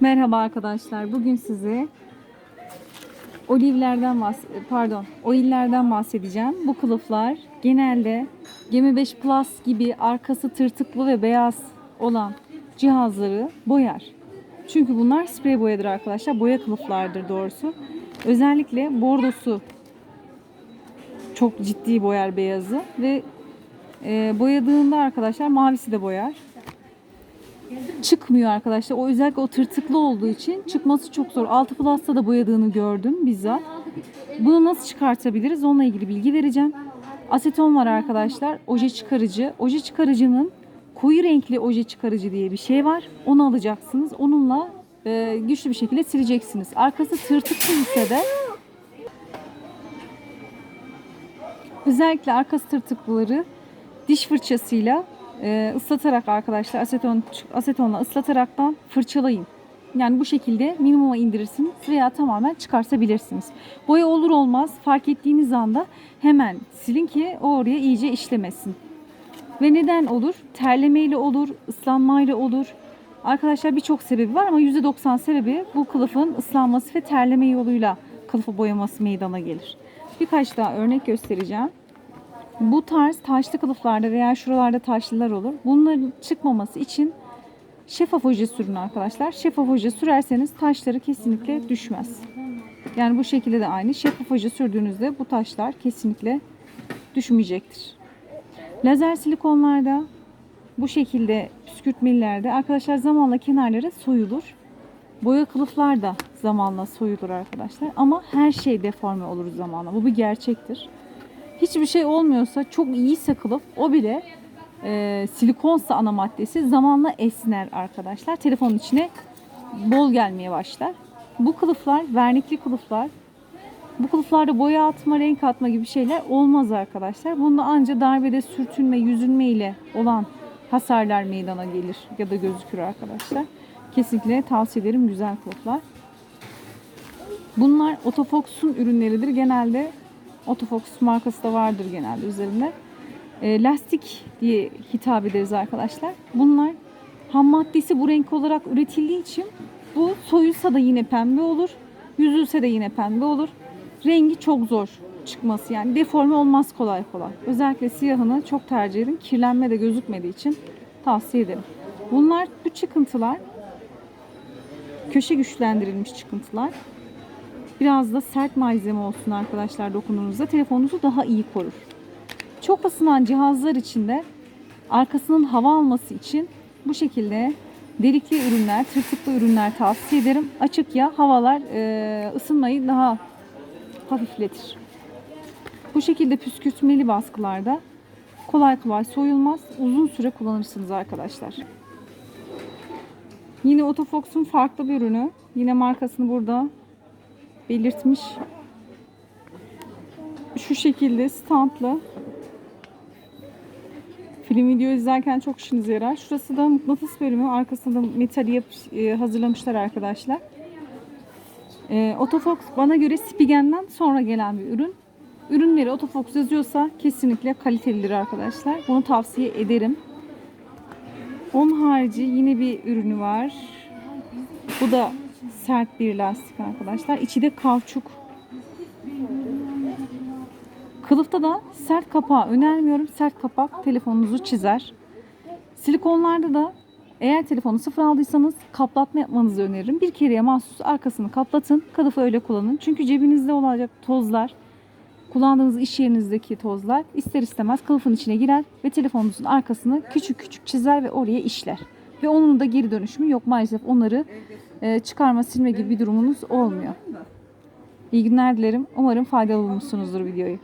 Merhaba arkadaşlar. Bugün size olivlerden pardon, oillerden bahsedeceğim. Bu kılıflar genelde Gemi 5 Plus gibi arkası tırtıklı ve beyaz olan cihazları boyar. Çünkü bunlar sprey boyadır arkadaşlar. Boya kılıflardır doğrusu. Özellikle bordosu çok ciddi boyar beyazı ve e, boyadığında arkadaşlar mavisi de boyar çıkmıyor arkadaşlar. O özellikle o tırtıklı olduğu için çıkması çok zor. 6 Plus'ta da boyadığını gördüm bizzat. Bunu nasıl çıkartabiliriz? Onunla ilgili bilgi vereceğim. Aseton var arkadaşlar. Oje çıkarıcı. Oje çıkarıcının koyu renkli oje çıkarıcı diye bir şey var. Onu alacaksınız. Onunla e, güçlü bir şekilde sileceksiniz. Arkası tırtıklı ise de özellikle arkası tırtıklıları diş fırçasıyla e, ıslatarak arkadaşlar aseton asetonla ıslataraktan fırçalayın. Yani bu şekilde minimuma indirirsiniz veya tamamen çıkartabilirsiniz. Boya olur olmaz fark ettiğiniz anda hemen silin ki oraya iyice işlemesin. Ve neden olur? Terlemeyle olur, ıslanmayla olur. Arkadaşlar birçok sebebi var ama %90 sebebi bu kılıfın ıslanması ve terleme yoluyla kılıfı boyaması meydana gelir. Birkaç daha örnek göstereceğim. Bu tarz taşlı kılıflarda veya şuralarda taşlılar olur. Bunların çıkmaması için şeffaf oje sürün arkadaşlar. Şeffaf oje sürerseniz taşları kesinlikle düşmez. Yani bu şekilde de aynı. Şeffaf oje sürdüğünüzde bu taşlar kesinlikle düşmeyecektir. Lazer silikonlarda bu şekilde püskürtmelilerde arkadaşlar zamanla kenarları soyulur. Boya kılıflar da zamanla soyulur arkadaşlar. Ama her şey deforme olur zamanla. Bu bir gerçektir hiçbir şey olmuyorsa çok iyiyse kılıf o bile e, silikonsa ana maddesi zamanla esner arkadaşlar. Telefonun içine bol gelmeye başlar. Bu kılıflar vernikli kılıflar. Bu kılıflarda boya atma, renk atma gibi şeyler olmaz arkadaşlar. Bunda anca darbede sürtünme, yüzülme ile olan hasarlar meydana gelir ya da gözükür arkadaşlar. Kesinlikle tavsiye ederim güzel kılıflar. Bunlar Otofox'un ürünleridir. Genelde Autofox markası da vardır genelde üzerinde. E, lastik diye hitap ederiz arkadaşlar. Bunlar ham maddesi bu renk olarak üretildiği için bu soyulsa da yine pembe olur. Yüzülse de yine pembe olur. Rengi çok zor çıkması yani deforme olmaz kolay kolay. Özellikle siyahını çok tercih edin. Kirlenme de gözükmediği için tavsiye ederim. Bunlar bu çıkıntılar köşe güçlendirilmiş çıkıntılar. Biraz da sert malzeme olsun arkadaşlar dokunduğunuzda telefonunuzu daha iyi korur. Çok ısınan cihazlar içinde arkasının hava alması için bu şekilde delikli ürünler, tırtıklı ürünler tavsiye ederim. Açık ya havalar e, ısınmayı daha hafifletir. Bu şekilde püskürtmeli baskılarda kolay kolay soyulmaz. Uzun süre kullanırsınız arkadaşlar. Yine Autofox'un farklı bir ürünü. Yine markasını burada belirtmiş. Şu şekilde standlı. Film video izlerken çok işinize yarar. Şurası da mıknatıs bölümü. Arkasında metali yap, e, hazırlamışlar arkadaşlar. E, Autofox bana göre Spigen'den sonra gelen bir ürün. Ürünleri Autofox yazıyorsa kesinlikle kalitelidir arkadaşlar. Bunu tavsiye ederim. Onun harici yine bir ürünü var. Bu da sert bir lastik arkadaşlar. İçi de kauçuk. Kılıfta da sert kapağı önermiyorum. Sert kapak telefonunuzu çizer. Silikonlarda da eğer telefonu sıfır aldıysanız kaplatma yapmanızı öneririm. Bir kereye mahsus arkasını kaplatın. Kılıfı öyle kullanın. Çünkü cebinizde olacak tozlar, kullandığınız iş yerinizdeki tozlar ister istemez kılıfın içine girer ve telefonunuzun arkasını küçük küçük çizer ve oraya işler. Ve onun da geri dönüşümü yok maalesef onları çıkarma silme gibi bir durumunuz olmuyor. İyi günler dilerim. Umarım faydalı bulmuşsunuzdur videoyu.